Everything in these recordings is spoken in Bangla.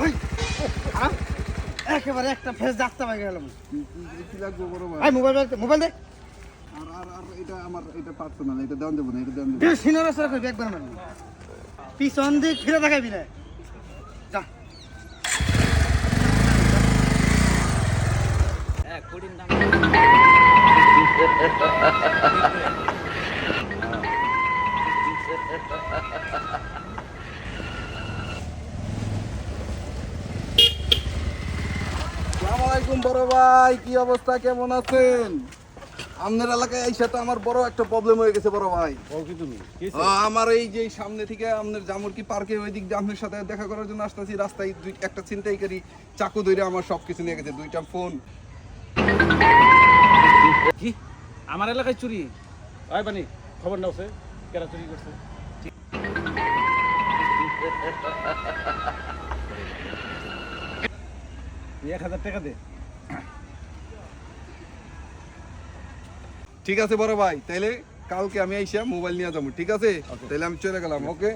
ওই, একেবারে একটা ফেস ডাকতে পাই গেলাম কি- লাগবে বড় ভাই? ভাই মোবাইল মোবাইল দে আর আর আর এটা আমার এটা পার্সোনাল এটা দেন দেবো না এটা দেন দেবো সিনিয়র সরে কই একবার মারবি পিছন দিক ফিরে দেখাবি না। যা। আসসালামু আলাইকুম বড় ভাই কি অবস্থা? কেমন আছেন? আপনার এলাকায় এই সাথে আমার বড় একটা প্রবলেম হয়ে গেছে বড় ভাই। আ, আমার এই যে সামনে থেকে আপনার জামুরকি পার্কে ওই দিক দিয়ে আপনার সাথে দেখা করার জন্য আসতেছি। রাস্তায় দুই একটা ছিনতাইকারী চাকু ধরে আমার সব কিছু নিয়ে গেছে দুইটা ফোন কি? আমার এলাকায় চুরি? ওই বানি খবর নাও সে কেরা চুরি করছে? এক হাজার টাকা দে। ঠিক আছে বড় ভাই তাইলে কালকে আমি আইসা মোবাইল নিয়ে যাব ঠিক আছে? তাইলে আমি চলে গেলাম ওকে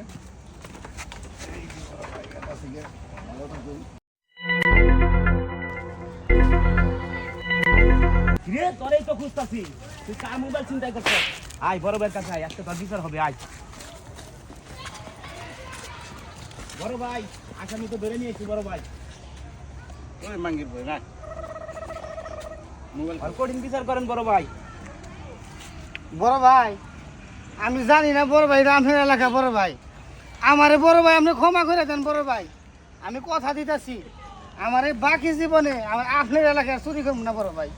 রে তোরেই তো খুঁজতাছি। তুই কার মোবাইল চিন্তাই করছিস? আয় বড় ভাইয়ের কাছে আয় আজকে তোর বিচার হবে আয়। বড় ভাই আসামি তো ধরে নিয়েছি বড় ভাই। ওই মাঙ্গির বই না মোবাইল কঠিন বিচার করেন বড় ভাই। বড় ভাই আমি জানি না বড় ভাই রামের এলাকা বড় ভাই। আমারে বড় ভাই আপনি ক্ষমা করে দেন বড় ভাই। আমি কথা দিতেছি আমার এই বাকি জীবনে আমার আপনার এলাকার চুরি করব না বড় ভাই।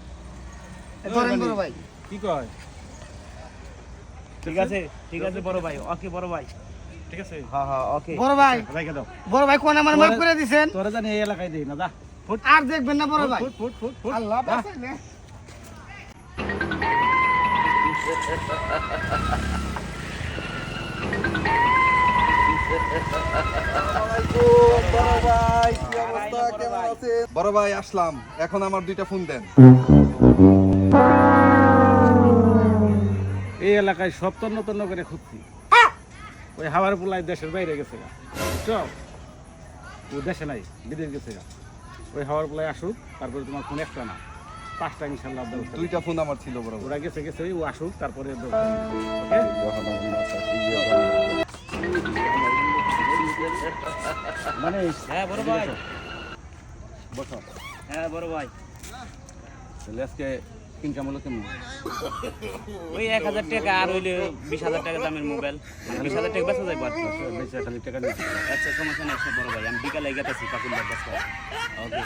ধরেন বড় ভাই। কি কয়? ঠিক আছে ঠিক আছে বড় ভাই ওকে বড় ভাই। ঠিক আছে? হ্যাঁ হ্যাঁ ওকে। বড় ভাই দাও। বড় ভাই কোন আমার মাফ করে দিছেন? তোরা জানি এই এলাকায় দেই না যা। আর দেখবেন না বড় ভাই। ফুট ফুট ফুট ফুট। আল্লাহ বাঁচাই। বড় ভাই, আসলাম। এখন আমার দুইটা ফোন দেন। এই এলাকায় সব তন্ন তন্ন করে খুঁজছি। ওই হাওয়ার পোলায় দেশের বাইরে গেছে গা। ও দেশে নাই, বিদেশ গেছে ওই হাওয়ার পোলায় আসুক, তারপরে তোমার ফোন একটা না। পাঁচটা ইনশাল্লাহ। দুইটা ফোন আমার ছিল বড় ওরা গেছে গেছে ও আসুক তারপরে মানে হ্যাঁ বড় ভাই। বসো। হ্যাঁ বড় ভাই। তাহলে আজকে ইনকাম হলো কেমন? ওই এক হাজার টাকা আর হইলে বিশ হাজার টাকা দামের মোবাইল। বিশ হাজার টাকা বেচা যাইব আর কি। খালি টাকা দিচ্ছি আচ্ছা সমস্যা নেই বড় ভাই। আমি বিকালে গেতেছি কাকুর ওকে।